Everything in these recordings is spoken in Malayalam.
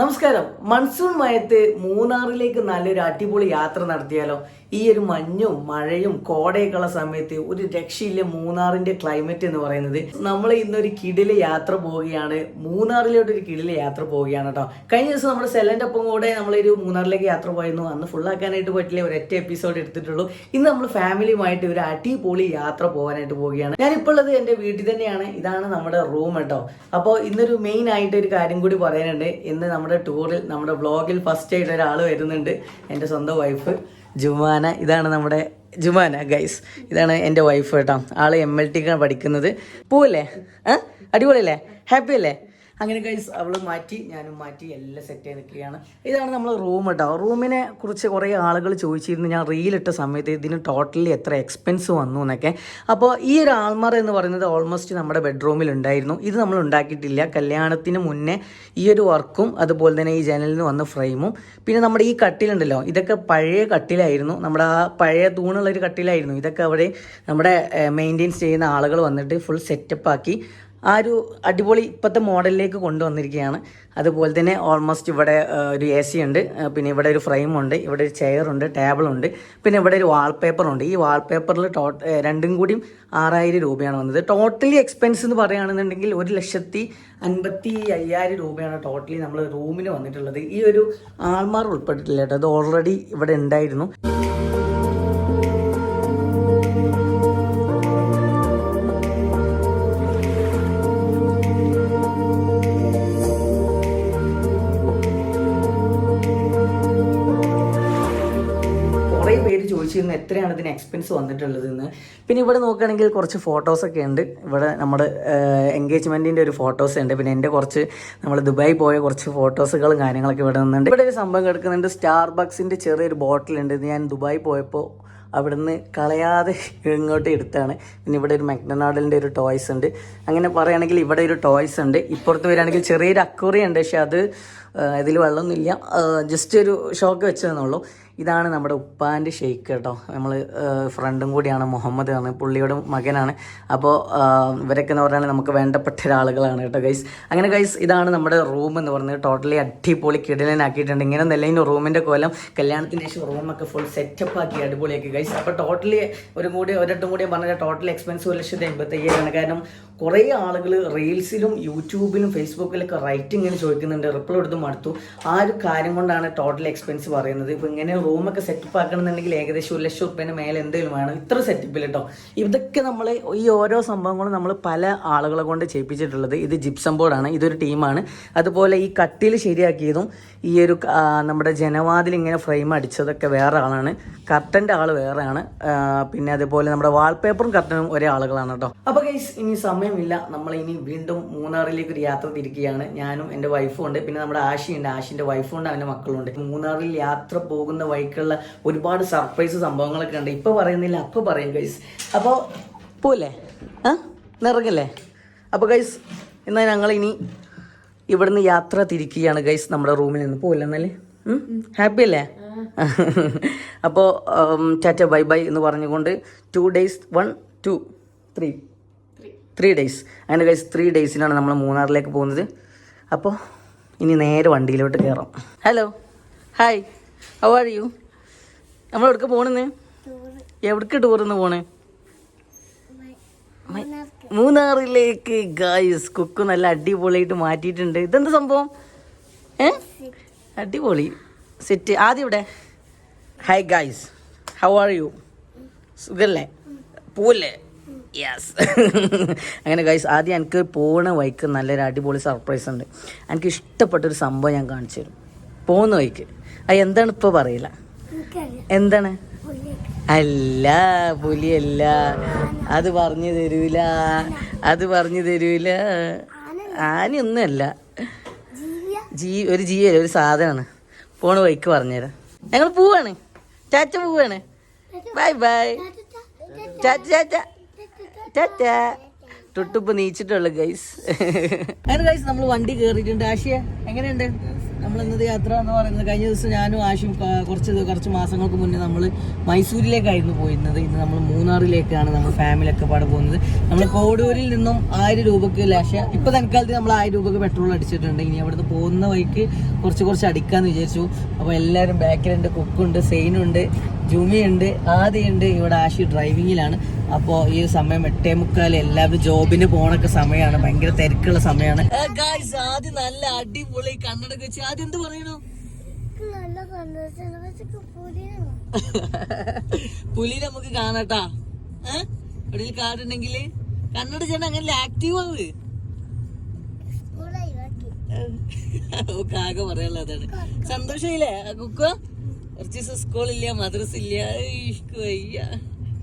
നമസ്കാരം. മൺസൂൺ മയത്ത് മൂന്നാറിലേക്ക് നല്ലൊരു അടിപൊളി യാത്ര നടത്തിയാലോ? ഈ ഒരു മഞ്ഞും മഴയും കോടയൊക്കെയുള്ള സമയത്ത് ഒരു രക്ഷയില്ല മൂന്നാറിന്റെ ക്ലൈമറ്റ് എന്ന് പറയുന്നത്. നമ്മൾ ഇന്നൊരു കിടിലെ യാത്ര പോവുകയാണ്. മൂന്നാറിലോട്ട് ഒരു കിടിലെ യാത്ര പോവുകയാണ് കേട്ടോ കഴിഞ്ഞ ദിവസം നമ്മൾ സെലന്റെ ഒപ്പം കൂടെ നമ്മളൊരു മൂന്നാറിലേക്ക് യാത്ര പോയിരുന്നു. അന്ന് ഫുൾ ആക്കാനായിട്ട് പറ്റില്ല. ഒരൊറ്റ എപ്പിസോഡ് എടുത്തിട്ടുള്ളൂ. ഇന്ന് നമ്മൾ ഫാമിലിയുമായിട്ട് ഒരു അടിപൊളി യാത്ര പോകാനായിട്ട് പോവുകയാണ്. ഞാനിപ്പോൾ ഉള്ളത് എന്റെ വീട്ടിൽ തന്നെയാണ്. ഇതാണ് നമ്മുടെ റൂം കേട്ടോ അപ്പോൾ ഇന്നൊരു മെയിൻ ആയിട്ട് ഒരു കാര്യം കൂടി പറയാനുണ്ട്. ഇന്ന് നമ്മുടെ ടൂറിൽ നമ്മുടെ ബ്ലോഗിൽ ഫസ്റ്റ് ആയിട്ട് ഒരാൾ വരുന്നുണ്ട്. എന്റെ സ്വന്തം വൈഫ് ജുമാന. ഇതാണ് നമ്മുടെ ജുമാന ഗൈസ് ഇതാണ് എന്റെ വൈഫ് കേട്ടോ. ആൾ എം എൽ ടിക്കാണ് പഠിക്കുന്നത്. പോവല്ലേ? അടിപൊളിയല്ലേ? ഹാപ്പി അല്ലേ? അങ്ങനെ ഗൈസ് അവൾ മാറ്റി ഞാനും മാറ്റി എല്ലാം സെറ്റ് ആയി നിൽക്കുകയാണ്. ഇതാണ് നമ്മൾ റൂം കേട്ടോ റൂമിനെ കുറിച്ച് കുറേ ആളുകൾ ചോദിച്ചിരുന്നു. ഞാൻ റീലിട്ട സമയത്ത് ഇതിന് ടോട്ടലി എത്ര എക്സ്പെൻസ് വന്നു എന്നൊക്കെ. അപ്പോൾ ഈ ഒരു ആൾമറ എന്ന് പറയുന്നത് ഓൾമോസ്റ്റ് നമ്മുടെ ബെഡ്റൂമിൽ ഉണ്ടായിരുന്നു. ഇത് നമ്മൾ ഉണ്ടാക്കിയിട്ടില്ല. കല്യാണത്തിന് മുന്നേ ഈ ഒരു വർക്കും അതുപോലെ തന്നെ ഈ ജനലിന് വന്ന ഫ്രെയിമും പിന്നെ നമ്മുടെ ഈ കട്ടിലുണ്ടല്ലോ ഇതൊക്കെ പഴയ കട്ടിലായിരുന്നു. നമ്മുടെ ആ പഴയ തൂണുള്ള ഒരു കട്ടിലായിരുന്നു. ഇതൊക്കെ അവിടെ നമ്മുടെ മെയിന്റെയിൻസ് ചെയ്യുന്ന ആളുകൾ വന്നിട്ട് ഫുൾ സെറ്റപ്പ് ആക്കി ആ ഒരു അടിപൊളി ഇപ്പോഴത്തെ മോഡലിലേക്ക് കൊണ്ടുവന്നിരിക്കുകയാണ്. അതുപോലെ തന്നെ ഓൾമോസ്റ്റ് ഇവിടെ ഒരു എ സി ഉണ്ട്. പിന്നെ ഇവിടെ ഒരു ഫ്രെയിം ഉണ്ട് ഇവിടെ ഒരു ചെയറുണ്ട് ടേബിളുണ്ട് പിന്നെ ഇവിടെ ഒരു വാൾപേപ്പറുണ്ട് ഈ വാൾപേപ്പറിൽ ടോ ഏ, രണ്ടും കൂടിയും ആറായിരം രൂപയാണ് വന്നത്. ടോട്ടലി എക്സ്പെൻസ് എന്ന് പറയുകയാണെന്നുണ്ടെങ്കിൽ ഒരു ലക്ഷത്തി അൻപത്തി അയ്യായിരം രൂപയാണ് ടോട്ടലി നമ്മൾ റൂമിന് വന്നിട്ടുള്ളത്. ഈ ഒരു ആൾമാർ ഉൾപ്പെട്ടിട്ടില്ല കേട്ടോ. അത് ഓൾറെഡി ഇവിടെ ഉണ്ടായിരുന്നു. പേര് എത്രയാണ് ഇതിന് എക്സ്പെൻസ് വന്നിട്ടുള്ളതെന്ന്. പിന്നെ ഇവിടെ നോക്കുകയാണെങ്കിൽ കുറച്ച് ഫോട്ടോസൊക്കെ ഉണ്ട്. ഇവിടെ നമ്മുടെ എൻഗേജ്മെന്റിന്റെ ഒരു ഫോട്ടോസ് ഉണ്ട്. പിന്നെ എന്റെ കുറച്ച് നമ്മൾ ദുബായി പോയ കുറച്ച് ഫോട്ടോസുകളും കാര്യങ്ങളൊക്കെ ഇവിടെ നിന്നുണ്ട്. ഇവിടെ ഒരു സംഭവം കിടക്കുന്നുണ്ട്. സ്റ്റാർ ബക്സിന്റെ ചെറിയൊരു ബോട്ടിലുണ്ട് ഇത് ഞാൻ ദുബായി പോയപ്പോൾ അവിടുന്ന് കളയാതെ ഇങ്ങോട്ട് എടുത്താണ്. പിന്നെ ഇവിടെ ഒരു മെക്ഡൊണാൾഡിന്റെ ഒരു ടോയ്സ് ഉണ്ട്. അങ്ങനെ പറയുകയാണെങ്കിൽ ഇവിടെ ഒരു ടോയ്സ് ഉണ്ട്. ഇപ്പുറത്ത് വരികയാണെങ്കിൽ ചെറിയൊരു അക്വറി ഉണ്ട് പക്ഷെ അത് ഇതിൽ വെള്ളമൊന്നുമില്ല. ജസ്റ്റ് ഒരു ഷോക്ക് വെച്ചതെന്നുള്ളൂ ഇതാണ് നമ്മുടെ ഉപ്പാന്റെ ഷെയ്ക്ക് കേട്ടോ. നമ്മൾ ഫ്രണ്ടും കൂടിയാണ് മുഹമ്മദ് ആണ് പുള്ളിയുടെ മകനാണ്. അപ്പോൾ ഇവരൊക്കെ എന്ന് പറഞ്ഞാൽ നമുക്ക് വേണ്ടപ്പെട്ട ഒരാളുകളാണ് കേട്ടോ ഗൈസ് അങ്ങനെ ഗൈസ് ഇതാണ് നമ്മുടെ റൂം എന്ന് പറയുന്നത് ടോട്ടലി അടിപൊളി കിടലനാക്കിയിട്ടുണ്ട്. ഇങ്ങനെ നല്ല റൂമിന്റെ കോലം കല്യാണത്തിന് ശേഷം റൂമൊക്കെ ഫുൾ സെറ്റപ്പ് ആക്കി അടിപൊളിയാക്കി ഗൈസ് അപ്പോൾ ടോട്ടലി ഒരു കൂടി ഒരെട്ടും കൂടി പറഞ്ഞാൽ ടോട്ടൽ എക്സ്പെൻസ് ഒരു ലക്ഷത്തി എൺപത്തയ്യായിരമാണ് കാരണം കുറേ ആളുകൾ റീൽസിലും യൂട്യൂബിലും ഫേസ്ബുക്കിലൊക്കെ റൈറ്റ് ഇങ്ങനെ ചോദിക്കുന്നുണ്ട് റിപ്ലൈ എടുത്ത് മടുത്തു. ആ ഒരു കാര്യം കൊണ്ടാണ് ടോട്ടൽ എക്സ്പെൻസ് പറയുന്നത്. ഇപ്പോൾ ഇങ്ങനെ റൂമൊക്കെ സെറ്റപ്പ് ആക്കണമെന്നുണ്ടെങ്കിൽ ഏകദേശം ഒരു ലക്ഷം റുപ്യേന്റെ മേലെ എന്തെങ്കിലും വേണം. ഇത്ര സെറ്റപ്പിൽ കേട്ടോ ഇതൊക്കെ നമ്മൾ ഈ ഓരോ സംഭവങ്ങളും നമ്മൾ പല ആളുകളെ കൊണ്ട് ചെയ്യിപ്പിച്ചിട്ടുള്ളത് ഇത് ജിപ്സം ബോർഡാണ് ഇതൊരു ടീമാണ് അതുപോലെ ഈ കട്ടിൽ ശരിയാക്കിയതും ഈ ഒരു നമ്മുടെ ജനവാതിൽ ഇങ്ങനെ ഫ്രെയിം അടിച്ചതൊക്കെ വേറെ ആളാണ്. കർട്ടന്റെ ആൾ വേറെയാണ് പിന്നെ അതുപോലെ നമ്മുടെ വാൾപേപ്പറും കർട്ടനും ഒരേ ആളുകളാണ് കേട്ടോ അപ്പോൾ ഇനി ഇനി സമയമില്ല നമ്മൾ ഇനി വീണ്ടും മൂന്നാറിലേക്ക് ഒരു യാത്ര തിരിക്കുകയാണ്. ഞാനും എന്റെ വൈഫും ഉണ്ട്. പിന്നെ നമ്മുടെ ആഷിയുണ്ട് ആഷിന്റെ വൈഫും ഉണ്ട് അവന്റെ മക്കളുണ്ട്. മൂന്നാറിൽ യാത്ര പോകുന്ന വഴിക്കുള്ള ഒരുപാട് സർപ്രൈസ് സംഭവങ്ങളൊക്കെ ഉണ്ട്. ഇപ്പോൾ പറയുന്നില്ല അപ്പോൾ പറയും ഗൈസ് അപ്പോൾ പോലെ ആ? നിറങ്ങല്ലേ? അപ്പോൾ ഗൈസ് എന്നാൽ ഞങ്ങൾ ഇനി ഇവിടുന്ന് യാത്ര തിരിക്കുകയാണ് ഗൈസ് നമ്മുടെ റൂമിൽ നിന്ന്. പോലെ എന്നല്ലേ ഹാപ്പി അല്ലേ? അപ്പോൾ ടാറ്റ ബൈ ബൈ എന്ന് പറഞ്ഞുകൊണ്ട് two days one two three three days അങ്ങനെ ഗൈസ് ത്രീ ഡേയ്സിനാണ് നമ്മൾ മൂന്നാറിലേക്ക് പോകുന്നത്. അപ്പോൾ ഇനി നേരെ വണ്ടിയിലോട്ട് കയറാം hello hi how are you നമ്മൾ എവിടേക്ക് പോണെന്ന്? എവിടേക്ക് ടൂറിന്ന് പോണേ? മൂന്നാറിലേക്ക് ഗായ്സ് കുക്ക് നല്ല അടിപൊളിയായിട്ട് മാറ്റിയിട്ടുണ്ട്. ഇതെന്താ സംഭവം? ഏ? അടിപൊളി. സെറ്റ് ആദ്യം ഇവിടെ. Hi guys how are you സുഖല്ലേ? പോവല്ലേ? യെസ് അങ്ങനെ ഗൈസ് ആദ്യം എനിക്ക് പോണ വഴിക്ക് നല്ലൊരു അടിപൊളി സർപ്രൈസ് ഉണ്ട്. എനിക്ക് ഇഷ്ടപ്പെട്ടൊരു സംഭവം ഞാൻ കാണിച്ചു തരും. പോകുന്ന വഴിക്ക്. അത് എന്താണ് ഇപ്പോൾ പറയില്ല? എന്താണ്? അല്ല പുലിയല്ല. അത് പറഞ്ഞു തരൂല. അത് പറഞ്ഞു തരൂല. ആനയൊന്നുമല്ല. ജീ ഒരു ജീവല്ല ഒരു സാധനമാണ്. പോണ വഴിക്ക് പറഞ്ഞുതരാം. ഞങ്ങൾ പോവാണ്. ചാച്ച പോവാണ്. ബൈ ബൈ ചാച്ച ചാച്ച ചാച്ച തൊട്ടിപ്പ് നീച്ചിട്ടുള്ളു ഗൈസ് അങ്ങനെ ഗൈസ് നമ്മൾ വണ്ടി കയറിയിട്ടുണ്ട് ആശയ എങ്ങനെയുണ്ട്? നമ്മൾ ഇന്നത്തെ യാത്ര എന്ന് പറയുന്നത് കഴിഞ്ഞ ദിവസം ഞാനും ആശും കുറച്ച് കുറച്ച് മാസങ്ങൾക്ക് മുന്നേ നമ്മൾ മൈസൂരിലേക്കായിരുന്നു പോയിരുന്നത്. ഇന്ന് നമ്മൾ മൂന്നാറിലേക്കാണ് നമ്മൾ ഫാമിലി ഒക്കെ പാടെ പോകുന്നത്. നമ്മൾ കോടൂരിൽ നിന്നും ആയിരം രൂപക്ക് ലാശ ഇപ്പൊ തൽക്കാലത്ത് നമ്മൾ ആയിരം രൂപക്ക് പെട്രോൾ അടിച്ചിട്ടുണ്ട്. ഇനി അവിടുന്ന് പോകുന്ന വഴിക്ക് കുറച്ച് കുറച്ച് അടിക്കാന്ന് വിചാരിച്ചു. അപ്പോൾ എല്ലാരും ബാക്കിലുണ്ട് കുക്കുണ്ട് സെയിനുണ്ട്. ജുമിയുണ്ട് ആദ്യമുണ്ട് ഇവിടെ ആശി ഡ്രൈവിങ്ങിലാണ് അപ്പോൾ ഈ സമയം എട്ടേ മുക്കാൽ എല്ലാവരും ജോബിന് പോണൊക്കെ സമയമാണ് ഭയങ്കര തിരക്കുള്ള സമയമാണ് ആദ്യം നല്ല അടിപൊളി കണ്ണടക്ക് വെച്ച്. ആദ്യം എന്ത് പറയണു? പുലി നമുക്ക് കാണാട്ടാ. ഏഹ് എവിടെയും കാടുണ്ടെങ്കിൽ. കണ്ണട ചേട്ടൻ അങ്ങനെ ആക്റ്റീവ് ആവ് ആകെ പറയാനുള്ളതാണ് സന്തോഷമില്ലേ കുക്ക? ഇല്ല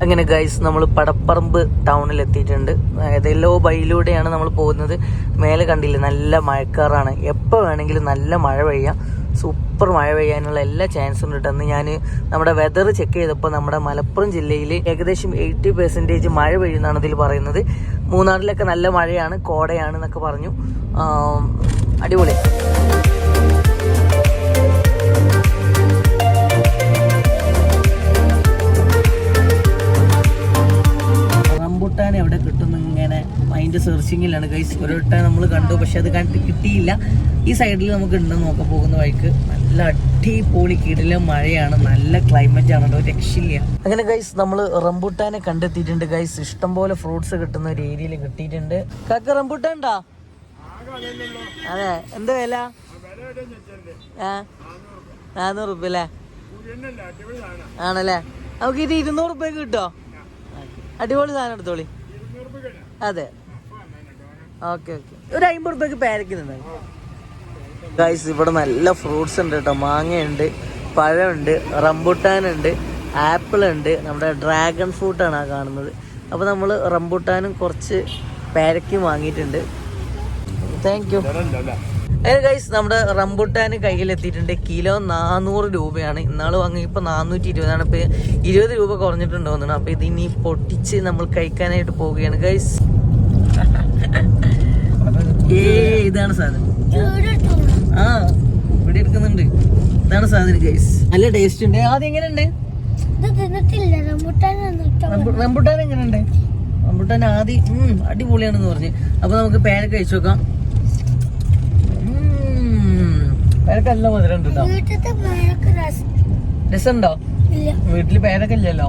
അങ്ങനെ ഗൈസ് നമ്മൾ പടപ്പറമ്പ് ടൗണിൽ എത്തിയിട്ടുണ്ട്. ഏതെല്ലോ ബൈയിലൂടെയാണ് നമ്മൾ പോകുന്നത്. മേലെ കണ്ടില്ല നല്ല മഴക്കാറാണ്. എപ്പോൾ വേണമെങ്കിലും നല്ല മഴ പെയ്യാം. സൂപ്പർ മഴ പെയ്യാനുള്ള എല്ലാ ചാൻസും ഉണ്ട് അന്ന് ഞാൻ നമ്മുടെ വെതർ ചെക്ക് ചെയ്തപ്പോൾ നമ്മുടെ മലപ്പുറം ജില്ലയിൽ ഏകദേശം എയ്റ്റി പെർസെന്റേജ് മഴ പെയ്യുന്നതാണ് ഇതിൽ പറയുന്നത്. മൂന്നാറിലൊക്കെ നല്ല മഴയാണ് കോടയാണ് എന്നൊക്കെ പറഞ്ഞു. അടിപൊളി. എവിടെ കിട്ടും ഇങ്ങനെ മൈൻഡ് സെർച്ചിങ്ങിലാണ് ഗൈസ് ഒരു വട്ടം നമ്മൾ കണ്ടു പക്ഷെ അത് കണ്ടിട്ട് കിട്ടിയില്ല. ഈ സൈഡിൽ നമുക്ക് ഉണ്ടെന്ന് നോക്കാൻ പോകുന്ന വഴിക്ക് നല്ല അടിപൊളി കിടില മഴയാണ് നല്ല ക്ലൈമറ്റ് ആണ് കേട്ടോ, രക്ഷയില്ല. അങ്ങനെ ഗൈസ് നമ്മൾ റംബുട്ടാനെ കണ്ടെത്തിയിട്ടുണ്ട്. ഗൈസ് ഇഷ്ടംപോലെ ഫ്രൂട്ട്സ് കിട്ടുന്ന ഒരു ഏരിയയിൽ കിട്ടിയിട്ടുണ്ട്. കാക്ക റംബുട്ടാൻ ഉണ്ടോ? അതെ എന്താ വില? നാനൂറ് റുപ്യ അല്ലേ? ആണല്ലേ? നമുക്ക് ഇത് ഇരുന്നൂറ് റുപ്യക്ക് കിട്ടോ? അടിപൊളി സാധനം എടുത്തോളി. അതെ. Okay okay. ഒരു അമ്പത് റുപ്യക്ക് പാരക്കുന്നുണ്ട്. ഗൈസ് ഇവിടെ നല്ല ഫ്രൂട്ട്സ് ഉണ്ട് കേട്ടോ മാങ്ങയുണ്ട് പഴമുണ്ട് റംബുട്ടാനുണ്ട് ആപ്പിൾ ഉണ്ട് നമ്മുടെ ഡ്രാഗൺ ഫ്രൂട്ടാണ് ആ കാണുന്നത്. അപ്പോൾ നമ്മൾ റംബുട്ടാനും കുറച്ച് പാരക്കും വാങ്ങിയിട്ടുണ്ട്. താങ്ക് യു ഏത് ഗൈസ് നമ്മുടെ റംബുട്ടാൻ കയ്യിലെത്തിയിട്ടുണ്ട്. കിലോ നാനൂറ് രൂപയാണ്. ഇന്നാൾ വാങ്ങി ഇപ്പൊ നാനൂറ്റി ഇരുപതാണ് ഇപ്പൊ ഇരുപത് രൂപ കുറഞ്ഞിട്ടുണ്ട് എന്നാണ് അപ്പോൾ ഇതിനി ഇനി പൊട്ടിച്ച് നമ്മൾ കഴിക്കാനായിട്ട് പോവുകയാണ്. ഗൈസ് ഏ ഇതാണ് സാധനം. ആ ഇവിടെ എടുക്കുന്നുണ്ട്. ഇതാണ് സാധനം ഗൈസ് നല്ല ടേസ്റ്റ് ഉണ്ട്. ആദ്യം എങ്ങനെയുണ്ട്? റംബുട്ടാൻ എങ്ങനെയുണ്ട്? റംബുട്ടാൻ ആദ്യം അടിപൊളിയാണെന്ന് പറഞ്ഞ്. അപ്പോൾ നമുക്ക് പേരൊക്കെ കഴിച്ചു നോക്കാം. പേരക്ക നല്ല മധുരം ഉണ്ട് രസമുണ്ടോ? വീട്ടിൽ പേരക്ക ഇല്ലല്ലോ?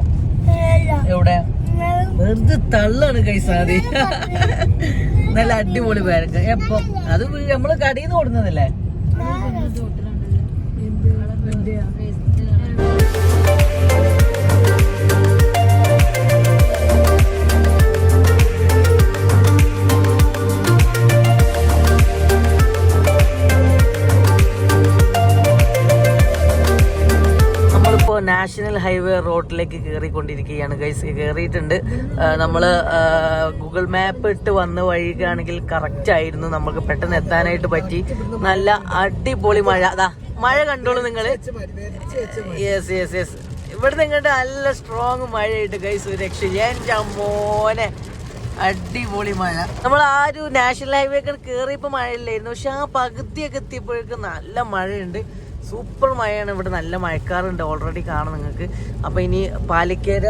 എവിടെ? വെറുതെ തള്ളാണ് കൈസാദി നല്ല അടിപൊളി പേരക്ക. എപ്പം അത് നമ്മൾ കടയിൽ നിന്ന് കൊടുക്കുന്നതല്ലേ നാഷണൽ ഹൈവേ റോഡിലേക്ക് കയറിക്കൊണ്ടിരിക്കുകയാണ് ഗൈസ് കയറിയിട്ടുണ്ട് നമ്മൾ ഗൂഗിൾ മാപ്പ് ഇട്ട് വന്ന വഴിക്കാണെങ്കിൽ കറക്റ്റ് ആയിരുന്നു. നമുക്ക് പെട്ടെന്ന് എത്താനായിട്ട് പറ്റി. നല്ല അടിപൊളി മഴ. അതാ മഴ കണ്ടോളൂ നിങ്ങൾ യെസ് യെസ് യെസ് ഇവിടുന്ന് ഇങ്ങോട്ട് നല്ല സ്ട്രോങ് മഴയായിട്ട് ഗൈസ് രക്ഷ. എന്റെ മോനെ അടിപൊളി മഴ. നമ്മൾ ആ ഒരു നാഷണൽ ഹൈവേക്ക് കയറിയപ്പോൾ മഴയില്ലായിരുന്നു. പക്ഷെ ആ പകുതിയൊക്കെ എത്തിയപ്പോഴേക്കും നല്ല മഴയുണ്ട്. സൂപ്പർ മഴയാണ്. ഇവിടെ നല്ല മഴക്കാറുണ്ട് ഓൾറെഡി കാണാം നിങ്ങൾക്ക്. അപ്പോൾ ഇനി പാലിക്കേര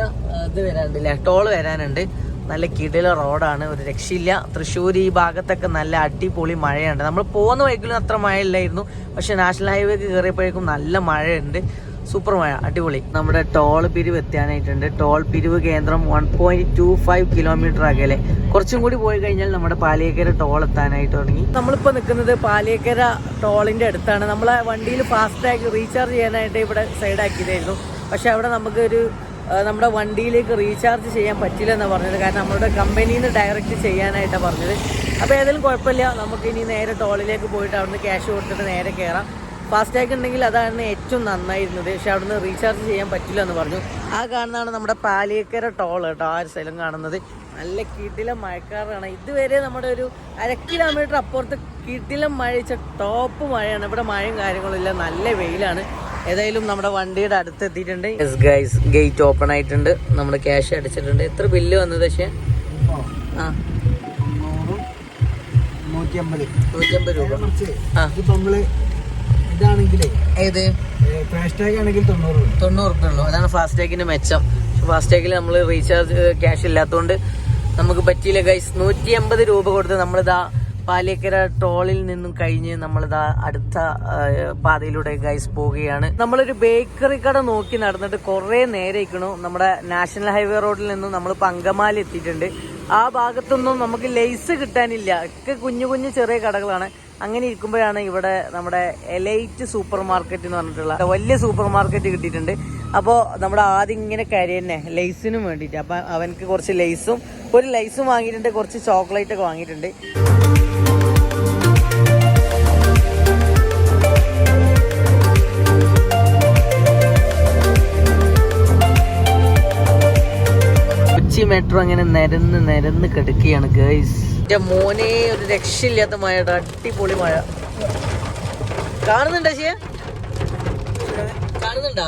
ഇത് വരാനുണ്ടല്ലേ? ടോൾ വരാനുണ്ട്. നല്ല കിടില റോഡാണ്. ഒരു രക്ഷയില്ല. തൃശ്ശൂർ ഈ ഭാഗത്തൊക്കെ നല്ല അടിപൊളി മഴയുണ്ട്. നമ്മൾ പോകുന്ന വഴിക്കിലും അത്ര മഴയില്ലായിരുന്നു. പക്ഷെ നാഷണൽ ഹൈവേക്ക് കയറിയപ്പോഴേക്കും നല്ല മഴയുണ്ട്. സൂപ്പർ മഴ അടിപൊളി. നമ്മുടെ ടോൾ പിരിവ് എത്താനായിട്ടുണ്ട്. ടോൾ പിരിവ് കേന്ദ്രം one point two five kilometre അകലെ. കുറച്ചും കൂടി പോയി കഴിഞ്ഞാൽ നമ്മുടെ പാലിയേക്കര ടോൾ എത്താനായിട്ട് തുടങ്ങി. നമ്മളിപ്പോൾ നിൽക്കുന്നത് പാലിയേക്കര ടോളിന്റെ അടുത്താണ്. നമ്മളെ വണ്ടിയിൽ ഫാസ്റ്റാഗ് റീചാർജ് ചെയ്യാനായിട്ട് ഇവിടെ സൈഡ് സൈഡാക്കിയതായിരുന്നു പക്ഷേ അവിടെ നമുക്കൊരു നമ്മുടെ വണ്ടിയിലേക്ക് റീചാർജ് ചെയ്യാൻ പറ്റില്ല എന്നാണ് പറഞ്ഞത്. കാരണം നമ്മുടെ കമ്പനിയിൽ നിന്ന് ഡയറക്റ്റ് ചെയ്യാനായിട്ടാണ് പറഞ്ഞത്. അപ്പോൾ ഏതായാലും കുഴപ്പമില്ല. നമുക്ക് ഇനി നേരെ ടോളിലേക്ക് പോയിട്ട് അവിടുന്ന് ക്യാഷ് കൊടുത്തിട്ട് നേരെ കയറാം ഫാസ്റ്റാഗ് ഉണ്ടെങ്കിൽ അതാണ് ഏറ്റവും നന്നായിരുന്നത്. പക്ഷെ അവിടുന്ന് റീചാർജ് ചെയ്യാൻ പറ്റില്ല എന്ന് പറഞ്ഞു. ആ കാണുന്നതാണ് നമ്മുടെ പാലിയക്കര ടോൾ കേട്ടോ ആ ഒരു സ്ഥലം കാണുന്നത്. നല്ല കീട്ടിലെ മഴക്കാറാണ്. ഇതുവരെ നമ്മുടെ ഒരു അര കിലോമീറ്റർ അപ്പുറത്ത് കീട്ടിലെ മഴച്ച ടോപ്പ് മഴയാണ്. ഇവിടെ മഴയും കാര്യങ്ങളും ഇല്ല. നല്ല വെയിലാണ്. ഏതായാലും നമ്മുടെ വണ്ടിയുടെ അടുത്ത് എത്തിയിട്ടുണ്ട്. ഗൈസ് ഗേറ്റ് ഓപ്പൺ ആയിട്ടുണ്ട്. നമ്മൾ ക്യാഷ് അടിച്ചിട്ടുണ്ട്. എത്ര ബില്ല് വന്നത് പക്ഷേ? ആ. നൂറ്റി അമ്പത് നൂറ്റി അമ്പത് രൂപ ആ. ഏത്? തൊണ്ണൂറ് രൂപ. റുപ്യ ഉള്ളൂ. അതാണ് ഫാസ്ടാഗിന്റെ മെച്ചം. ഫാസ്ടാഗിൽ നമ്മൾ റീചാർജ് ക്യാഷ് ഇല്ലാത്തതുകൊണ്ട് നമുക്ക് പറ്റിയില്ല ഗൈസ്. നൂറ്റി അമ്പത് രൂപ കൊടുത്ത് നമ്മളിതാ പാലേക്കര ടോളിൽ നിന്നും കഴിഞ്ഞ് നമ്മളിതാ അടുത്ത പാതയിലൂടെ ഗൈസ് പോവുകയാണ്. നമ്മളൊരു ബേക്കറി കട നോക്കി നടന്നിട്ട് കുറെ നേരെ ഇരിക്കണു നമ്മുടെ നാഷണൽ ഹൈവേ റോഡിൽ നിന്നും നമ്മൾ പങ്കമാലി എത്തിയിട്ടുണ്ട്. ആ ഭാഗത്തൊന്നും നമുക്ക് ലൈസ് കിട്ടാനില്ല. ഒക്കെ കുഞ്ഞു കുഞ്ഞു ചെറിയ കടകളാണ്. അങ്ങനെ ഇരിക്കുമ്പോഴാണ് ഇവിടെ നമ്മുടെ എലൈറ്റ് സൂപ്പർ മാർക്കറ്റ് എന്ന് പറഞ്ഞിട്ടുള്ള വലിയ സൂപ്പർ മാർക്കറ്റ് കിട്ടിയിട്ടുണ്ട്. അപ്പോൾ നമ്മുടെ ആദ്യം ഇങ്ങനെ കരി തന്നെ ലൈസിനും വേണ്ടിയിട്ട്. അപ്പം അവനക്ക് കുറച്ച് ലൈസും ഒരു ലൈസും വാങ്ങിയിട്ടുണ്ട് കുറച്ച് ചോക്ലേറ്റ് ഒക്കെ വാങ്ങിയിട്ടുണ്ട്. കൊച്ചി മെട്രോ അങ്ങനെ നിരന്ന് നിരന്ന് കിടക്കുകയാണ് ഗേൾസ് എന്റെ മോനെ ഒരു രക്ഷയില്ലാത്ത മഴ അടിപൊളി മഴ. കാണുന്നുണ്ടോ ശിയ കാണുന്നുണ്ടോ?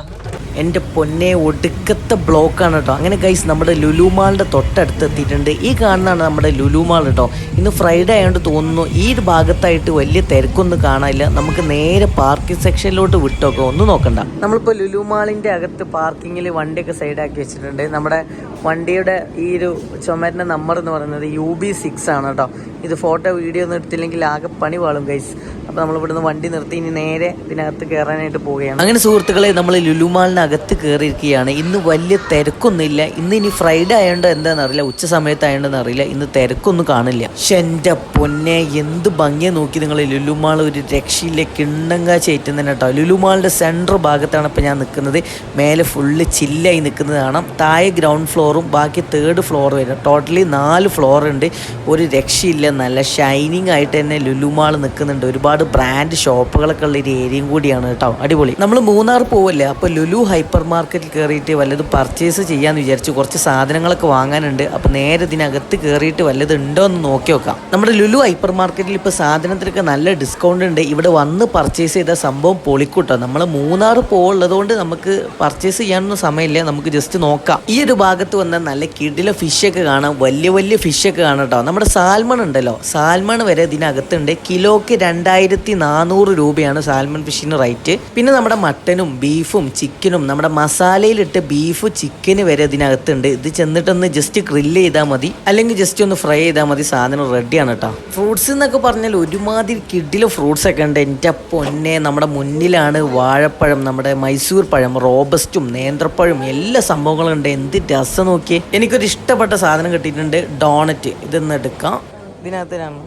എന്റെ പൊന്നെ ഒടുക്കത്തെ ബ്ലോക്കാണ് കേട്ടോ അങ്ങനെ ഗൈസ് നമ്മുടെ ലുലുമാളിന്റെ തൊട്ടടുത്ത് എത്തിയിട്ടുണ്ട്. ഈ കാണുന്നതാണ് നമ്മുടെ ലുലുമാൾ കേട്ടോ ഇന്ന് ഫ്രൈഡേ ആയതുകൊണ്ട് തോന്നുന്നു ഈ ഒരു ഭാഗത്തായിട്ട് വലിയ തിരക്കൊന്നും കാണാനില്ല. നമുക്ക് നേരെ പാർക്കിംഗ് സെക്ഷനിലോട്ട് വിട്ടൊക്കെ ഒന്ന് നോക്കണ്ട. നമ്മളിപ്പോൾ ലുലുമാളിന്റെ അകത്ത് പാർക്കിങ്ങിൽ വണ്ടിയൊക്കെ സൈഡാക്കി വെച്ചിട്ടുണ്ട്. നമ്മുടെ വണ്ടിയുടെ ഈ ഒരു ചുമരിന്റെ നമ്പർ എന്ന് പറയുന്നത് യു ബി സിക്സ് ആണ് കേട്ടോ ഇത് ഫോട്ടോ വീഡിയോ ഒന്നും എടുത്തില്ലെങ്കിൽ ആകെ പണി വാളും ഗൈസ് അപ്പോൾ നമ്മൾ ഇവിടുന്ന് വണ്ടി നിർത്തി ഇനി നേരെ ഇതിനകത്ത് കയറാനായിട്ട് പോവുകയാണ്. അങ്ങനെ സുഹൃത്തുക്കളെ നമ്മൾ ലുലുമാളിനകത്ത് കയറിയിരിക്കുകയാണ് ഇന്ന് വലിയ തിരക്കൊന്നുമില്ല. ഇന്ന് ഇനി ഫ്രൈഡേ ആയതുകൊണ്ട് എന്താണെന്ന് അറിയില്ല. ഉച്ച സമയത്തായതുകൊണ്ടെന്ന് അറിയില്ല. ഇന്ന് തിരക്കൊന്നും കാണില്ല. പക്ഷെ എന്റെ പൊന്നെ എന്ത് ഭംഗിയെ നോക്കി നിങ്ങൾ ലുലുമാൾ ഒരു രക്ഷയിലെ കിണ്ണങ്ക ചേറ്റുന്നതന്നെ കേട്ടോ ലുലുമാളിന്റെ സെൻട്രൽ ഭാഗത്താണ് ഇപ്പോൾ ഞാൻ നിൽക്കുന്നത് മേലെ ഫുള്ള് ചില്ലായി നിൽക്കുന്നത് കാണാം. താഴെ ഗ്രൗണ്ട് ഫ്ലോറും ബാക്കി തേർഡ് ഫ്ലോർ വരും. ടോട്ടലി നാല് ഫ്ലോർ ഉണ്ട്. ഒരു രക്ഷയില്ല നല്ല ഷൈനിങ് ആയിട്ട് തന്നെ ലുലുമാൾ നിൽക്കുന്നുണ്ട് ഒരുപാട് ബ്രാൻഡ് ഷോപ്പുകളൊക്കെ ഉള്ള ഒരു ഏരിയയും കൂടിയാണ് കേട്ടോ അടിപൊളി. നമ്മൾ മൂന്നാർ പോവല്ലേ? അപ്പോൾ ലുലു ഹൈപ്പർ മാർക്കറ്റിൽ കയറിയിട്ട് വല്ലതും പർച്ചേസ് ചെയ്യാമെന്ന് വിചാരിച്ചു. കുറച്ച് സാധനങ്ങളൊക്കെ വാങ്ങാനുണ്ട്. അപ്പോൾ നേരെ ഇതിനകത്ത് കയറിയിട്ട് വല്ലത് ഉണ്ടോ എന്ന് നോക്കി നോക്കാം. നമ്മുടെ ലുലു ഹൈപ്പർ മാർക്കറ്റിൽ ഇപ്പോൾ സാധനത്തിനൊക്കെ നല്ല ഡിസ്കൗണ്ട് ഉണ്ട്. ഇവിടെ വന്ന് പർച്ചേസ് ചെയ്ത സംഭവം പൊളിക്കൂട്ടോ. നമ്മൾ മൂന്നാർ പോകുള്ളത് കൊണ്ട് നമുക്ക് പർച്ചേസ് ചെയ്യാനൊന്നും സമയമില്ല. നമുക്ക് ജസ്റ്റ് നോക്കാം. ഈ ഒരു ഭാഗത്ത് വന്ന നല്ല കിടില ഫിഷൊക്കെ കാണാം. വലിയ വലിയ ഫിഷൊക്കെ കാണാം കേട്ടോ. നമ്മുടെ സാൽമൺ ഉണ്ടല്ലോ. സാൽമൺ വരെ ഇതിനകത്തുണ്ട്. കിലോക്ക് രണ്ടായിരത്തി നാനൂറ് രൂപയാണ് സാൽമൺ ഫിഷിന് റേറ്റ് പിന്നെ നമ്മുടെ മട്ടനും ബീഫും ചിക്കനും നമ്മുടെ മസാലയിലിട്ട് ബീഫ് ചിക്കന് വരെ ഇതിനകത്തുണ്ട്. ഇത് ചെന്നിട്ടൊന്ന് ജസ്റ്റ് ഗ്രില്ല് ചെയ്താൽ മതി. അല്ലെങ്കിൽ ജസ്റ്റ് ഒന്ന് ഫ്രൈ ചെയ്താൽ മതി സാധനം റെഡിയാണ് കേട്ടോ ഫ്രൂട്ട്സ് എന്നൊക്കെ പറഞ്ഞാൽ ഒരുമാതിരി കിഡിലെ ഫ്രൂട്ട്സ് ഒക്കെ ഉണ്ട്. എന്റെ പൊന്നെ നമ്മുടെ മുന്നിലാണ് വാഴപ്പഴം നമ്മുടെ മൈസൂർ പഴം റോബസ്റ്റും നേന്ത്രപ്പഴം എല്ലാ സംഭവങ്ങളും ഉണ്ട്. എന്ത് രസം നോക്കിയേ. എനിക്കൊരു ഇഷ്ടപ്പെട്ട സാധനം കിട്ടിയിട്ടുണ്ട്. ഡോണറ്റ് ഇതൊന്ന് എടുക്കാം. ഇതിനകത്തിനാണ്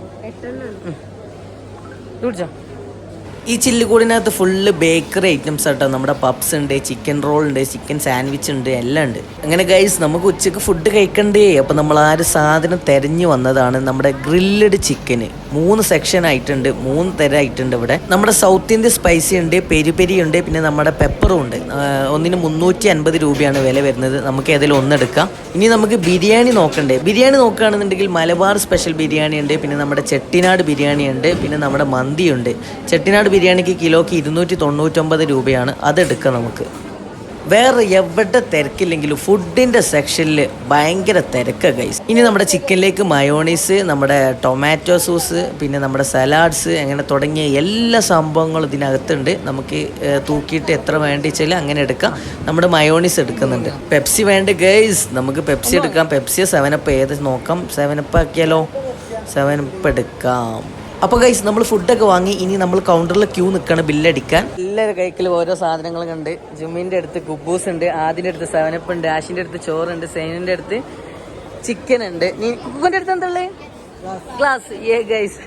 കുടിച്ചോ? ഈ ചില്ലുകൂടിനകത്ത് ഫുള്ള് ബേക്കറി ഐറ്റംസ് ആട്ടോ. നമ്മുടെ പപ്സ് ഉണ്ട് ചിക്കൻ റോൾ ഉണ്ട് ചിക്കൻ സാൻഡ്വിച്ച് ഉണ്ട് എല്ലാം ഉണ്ട്. അങ്ങനെ ഗൈസ് നമുക്ക് ഉച്ചയ്ക്ക് ഫുഡ് കഴിക്കണ്ടേ? അപ്പം നമ്മൾ ആ ഒരു സാധനം തിരഞ്ഞു വന്നതാണ് നമ്മുടെ ഗ്രില്ലഡ് ചിക്കന് മൂന്ന് സെക്ഷൻ ആയിട്ടുണ്ട് മൂന്ന് തരം ആയിട്ടുണ്ട് ഇവിടെ. നമ്മുടെ സൗത്ത് ഇന്ത്യൻ സ്പൈസി ഉണ്ട് പെരി പെരി ഉണ്ട് പിന്നെ നമ്മുടെ പെപ്പറും ഉണ്ട്. ഒന്നിന് മുന്നൂറ്റി അൻപത് രൂപയാണ് വില വരുന്നത്. നമുക്ക് ഏതെങ്കിലും ഒന്നെടുക്കാം ഇനി നമുക്ക് ബിരിയാണി നോക്കണ്ടേ. ബിരിയാണി നോക്കുകയാണെന്നുണ്ടെങ്കിൽ മലബാർ സ്പെഷ്യൽ ബിരിയാണി ഉണ്ട് പിന്നെ നമ്മുടെ ചെട്ടിനാട് ബിരിയാണി ഉണ്ട് പിന്നെ നമ്മുടെ മന്തി ഉണ്ട്. ചെട്ടിനാട് ബിരിയാണിക്ക് കിലോക്ക് ഇരുന്നൂറ്റി തൊണ്ണൂറ്റൊമ്പത് രൂപയാണ്. അതെടുക്കാം നമുക്ക്. വേറെ എവിടെ തിരക്കില്ലെങ്കിലും ഫുഡിന്റെ സെക്ഷനിൽ ഭയങ്കര തിരക്ക ഗൈസ് ഇനി നമ്മുടെ ചിക്കനിലേക്ക് മയോണീസ് നമ്മുടെ ടൊമാറ്റോ സോസ് പിന്നെ നമ്മുടെ സലാഡ്സ് അങ്ങനെ തുടങ്ങിയ എല്ലാ സംഭവങ്ങളും ഇതിനകത്തുണ്ട്. നമുക്ക് തൂക്കിയിട്ട് എത്ര വേണ്ടി വെച്ചാൽ അങ്ങനെ എടുക്കാം. നമ്മുടെ മയോണീസ് എടുക്കുന്നുണ്ട്. പെപ്സി വേണ്ട ഗൈസ് നമുക്ക് പെപ്സി എടുക്കാം. പെപ്സി സെവനപ്പ് ഏത് നോക്കാം? സെവനപ്പ് ആക്കിയാലോ? സെവനപ്പ് എടുക്കാം. അപ്പോൾ ഗൈസ് നമ്മൾ ഫുഡൊക്കെ വാങ്ങി ഇനി നമ്മൾ കൗണ്ടറിൽ ക്യൂ നിൽക്കണം ബില്ലടിക്കാൻ എല്ലാവരുടെ കൈക്കിൽ ഓരോ സാധനങ്ങളും കണ്ട് ജുമ്മിന്റെ അടുത്ത് കുബൂസ് ഉണ്ട് ആദിന്റെ അടുത്ത് സെവനപ്പ് ഉണ്ട് ആഷിന്റെ അടുത്ത് ചോറുണ്ട് സൈനിന്റെ അടുത്ത് ചിക്കൻ ഉണ്ട്. നീ കുക്കുവിന്റെ അടുത്ത് എന്തുള്ളത് ഗ്ലാസ് ഏ ഗൈസ്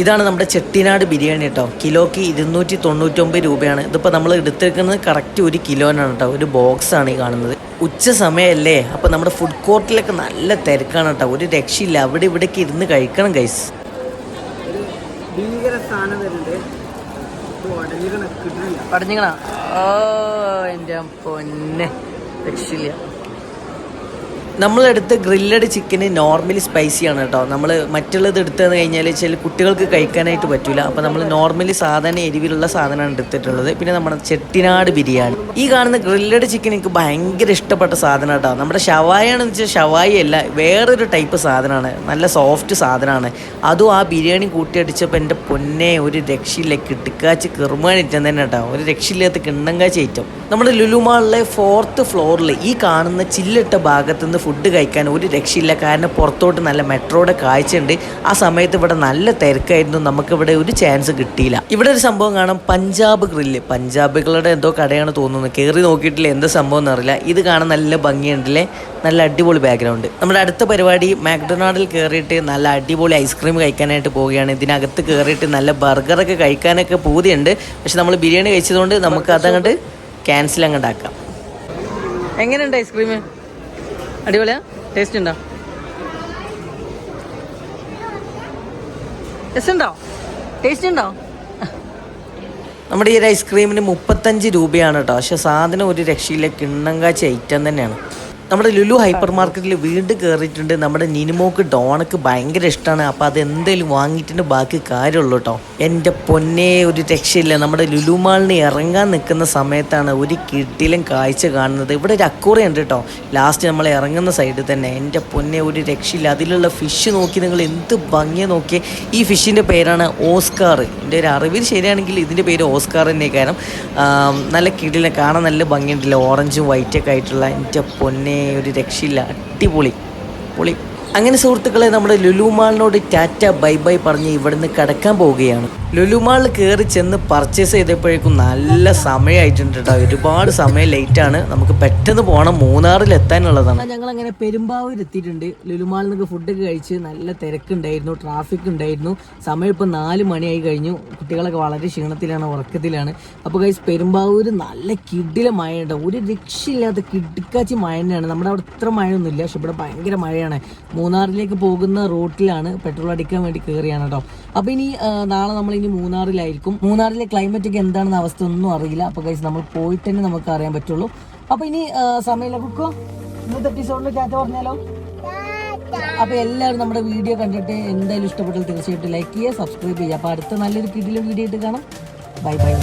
ഇതാണ് നമ്മുടെ ചെട്ടിനാട് ബിരിയാണി കേട്ടോ. കിലോക്ക് ഇരുന്നൂറ്റി തൊണ്ണൂറ്റൊമ്പത് രൂപയാണ്. ഇതിപ്പോൾ നമ്മൾ എടുത്തിരിക്കുന്നത് കറക്റ്റ് ഒരു കിലോനാണ് കേട്ടോ. ഒരു ബോക്സ് ആണ് ഈ കാണുന്നത്. ഉച്ച സമയമല്ലേ അപ്പോൾ നമ്മുടെ ഫുഡ് കോർട്ടിലൊക്കെ നല്ല തിരക്കാണ് കേട്ടോ. ഒരു രക്ഷയില്ല. അവിടെ ഇവിടേക്ക് ഇരുന്ന് കഴിക്കണം ഗൈസ് പടഞ്ഞിക്കണ? ഓ എന്റെ പൊന്നെ. രക്ഷയില്ല. നമ്മളെടുത്ത് ഗ്രില്ലഡ് ചിക്കന് നോർമലി സ്പൈസി ആണ് കേട്ടോ. നമ്മൾ മറ്റുള്ളത് എടുത്തെന്ന് കഴിഞ്ഞാൽ ചില കുട്ടികൾക്ക് കഴിക്കാനായിട്ട് പറ്റില്ല അപ്പോൾ നമ്മൾ നോർമലി സാധാരണ എരിവിലുള്ള സാധനമാണ് എടുത്തിട്ടുള്ളത്. പിന്നെ നമ്മുടെ ചെട്ടിനാട് ബിരിയാണി. ഈ കാണുന്ന ഗ്രില്ലഡ് ചിക്കൻ എനിക്ക് ഭയങ്കര ഇഷ്ടപ്പെട്ട സാധനം കേട്ടോ. നമ്മുടെ ഷവായാണെന്ന് വെച്ചാൽ ഷവായി അല്ല വേറൊരു ടൈപ്പ് സാധനമാണ്. നല്ല സോഫ്റ്റ് സാധനമാണ്. അതും ആ ബിരിയാണി കൂട്ടിയടിച്ചപ്പോൾ എന്റെ പൊന്നെ ഒരു രക്ഷയില്ല. കിട്ടിക്കാച്ച് കിറുമാനിറ്റം തന്നെ കേട്ടോ. ഒരു രക്ഷയില്ലാത്ത കിണ്ണങ്കാച്ച് ഏറ്റവും നമ്മുടെ ലുലുമാളിലെ ഫോർത്ത് ഫ്ലോറിൽ ഈ കാണുന്ന ചില്ലിട്ട ഭാഗത്തു നിന്ന് ഫുഡ് കഴിക്കാൻ ഒരു രക്ഷയില്ല. കാരണം പുറത്തോട്ട് നല്ല മെട്രോയുടെ കാഴ്ചയുണ്ട്. ആ സമയത്ത് ഇവിടെ നല്ല തിരക്കായിരുന്നു. നമുക്കിവിടെ ഒരു ചാൻസ് കിട്ടിയില്ല. ഇവിടെ ഒരു സംഭവം കാണാം. പഞ്ചാബ് ഗ്രില്ല് പഞ്ചാബികളുടെ എന്തോ കടയാണ് തോന്നുന്നത് കയറി നോക്കിയിട്ടില്ല? എന്ത് സംഭവം എന്നറിയില്ല. ഇത് കാണാൻ നല്ല ഭംഗിയുണ്ടല്ലേ? നല്ല അടിപൊളി ബാക്ക്ഗ്രൗണ്ട് നമ്മുടെ അടുത്ത പരിപാടി മാക്ഡൊണാൾഡിൽ കയറിയിട്ട് നല്ല അടിപൊളി ഐസ്ക്രീം കഴിക്കാനായിട്ട് പോവുകയാണ്. ഇതിനകത്ത് കയറിയിട്ട് നല്ല ബർഗറൊക്കെ കഴിക്കാനൊക്കെ പൂതിയുണ്ട്. പക്ഷെ നമ്മൾ ബിരിയാണി കഴിച്ചതുകൊണ്ട് നമുക്ക് അതങ്ങോട്ട് ക്യാൻസൽ അങ്ങോട്ടാക്കാം എങ്ങനെയുണ്ട് ഐസ്ക്രീം അടിപൊളിയാ? ടേസ്റ്റ് ഉണ്ടോ? ടേസ്റ്റ് ഉണ്ടോ? ടേസ്റ്റ് ഉണ്ടോ? നമ്മുടെ ഈ ഒരു ഐസ്ക്രീമിന് മുപ്പത്തഞ്ച് രൂപയാണ് കേട്ടോ. പക്ഷെ സാധനം ഒരു രക്ഷയില്ല. കിണ്ണങ്കാച്ച ഐറ്റം തന്നെയാണ്. നമ്മുടെ ലുലു ഹൈപ്പർ മാർക്കറ്റിൽ വീണ്ടും കയറിയിട്ടുണ്ട് നമ്മുടെ നിനിമോക്ക് ഡോണക്ക് ഭയങ്കര ഇഷ്ടമാണ് അപ്പോൾ അത് എന്തായാലും വാങ്ങിയിട്ടുണ്ട് ബാക്കി കാര്യമുള്ളൂ കേട്ടോ എന്റെ പൊന്നെ ഒരു രക്ഷയില്ല. നമ്മുടെ ലുലു മാളിന് ഇറങ്ങാൻ നിൽക്കുന്ന സമയത്താണ് ഒരു കിട്ടിലും കാഴ്ച കാണുന്നത്. ഇവിടെ ഒരു അക്കൂറ ഉണ്ട് കേട്ടോ ലാസ്റ്റ് നമ്മൾ ഇറങ്ങുന്ന സൈഡിൽ തന്നെ. എന്റെ പൊന്നെ ഒരു രക്ഷയില്ല. അതിലുള്ള ഫിഷ് നോക്കി നിങ്ങൾ എന്ത് ഭംഗിയെ നോക്കി ഈ ഫിഷിന്റെ പേരാണ് ഓസ്കാർ. എന്റെ ഒരു അറിവിൽ ശരിയാണെങ്കിൽ ഇതിന്റെ പേര് ഓസ്കാർ തന്നെ കാരണം നല്ല കിടിലെ കാണാൻ നല്ല ഭംഗിയുണ്ടല്ലോ. ഓറഞ്ചും വൈറ്റൊക്കെ ആയിട്ടുള്ള എന്റെ പൊന്നെ ഒരു രക്ഷയില്ല. അടിപൊളി. പൊളി. അങ്ങനെ സുഹൃത്തുക്കളെ നമ്മുടെ ലുലു മാളിനോട് ടാറ്റ ബൈ ബൈ പറഞ്ഞ് ഇവിടുന്ന് കടക്കാൻ പോവുകയാണ്. ലുലു മാളിൽ കയറി ചെന്ന് പർച്ചേസ് ചെയ്തപ്പോഴേക്കും നല്ല സമയമായിട്ടുണ്ട് കേട്ടോ ഒരുപാട് സമയം ലേറ്റ് ആണ്. നമുക്ക് പെട്ടെന്ന് പോകണം മൂന്നാറിൽ എത്താനുള്ളതാണ്. ഞങ്ങൾ അങ്ങനെ പെരുമ്പാവൂർ എത്തിയിട്ടുണ്ട്. ലുലുമാളിൽ ഫുഡ് ഒക്കെ കഴിച്ച് നല്ല തിരക്കുണ്ടായിരുന്നു. ട്രാഫിക് ഉണ്ടായിരുന്നു. സമയം ഇപ്പം നാല് മണിയായി കഴിഞ്ഞു. കുട്ടികളൊക്കെ വളരെ ക്ഷീണത്തിലാണ് ഉറക്കത്തിലാണ്. അപ്പോൾ കഴിച്ച് പെരുമ്പാവൂർ നല്ല കിടില മഴയുണ്ട്. ഒരു രക്ഷയില്ലാത്ത കിടുക്കാച്ചി മഴ തന്നെയാണ്. നമ്മുടെ അവിടെ ഇത്ര മഴയൊന്നുമില്ല. പക്ഷെ ഇവിടെ ഭയങ്കര മഴയാണ്. മൂന്നാറിലേക്ക് പോകുന്ന റൂട്ടിലാണ് പെട്രോൾ അടിക്കാൻ വേണ്ടി കയറിയാണ് കേട്ടോ അപ്പോൾ ഇനി നാളെ നമ്മൾ ഇനി മൂന്നാറിലായിരിക്കും. മൂന്നാറിലെ ക്ലൈമറ്റ് ഒക്കെ എന്താണെന്ന അവസ്ഥ ഒന്നും അറിയില്ല. അപ്പോൾ കഴിച്ച് നമ്മൾ പോയിട്ട് തന്നെ നമുക്ക് അറിയാൻ പറ്റുള്ളൂ. അപ്പോൾ ഇനി സമയമില്ല. കുക്കോ ഇന്നത്തെ എപ്പിസോഡിൽ ചാറ്റ പറഞ്ഞാലോ? അപ്പൊ എല്ലാവരും നമ്മുടെ വീഡിയോ കണ്ടിട്ട് എന്തായാലും ഇഷ്ടപ്പെട്ടാൽ തീർച്ചയായിട്ടും ലൈക്ക് ചെയ്യുക സബ്സ്ക്രൈബ് ചെയ്യുക. അപ്പൊ അടുത്ത നല്ലൊരു കിടിലും വീഡിയോ ആയിട്ട് കാണാം. Bye bye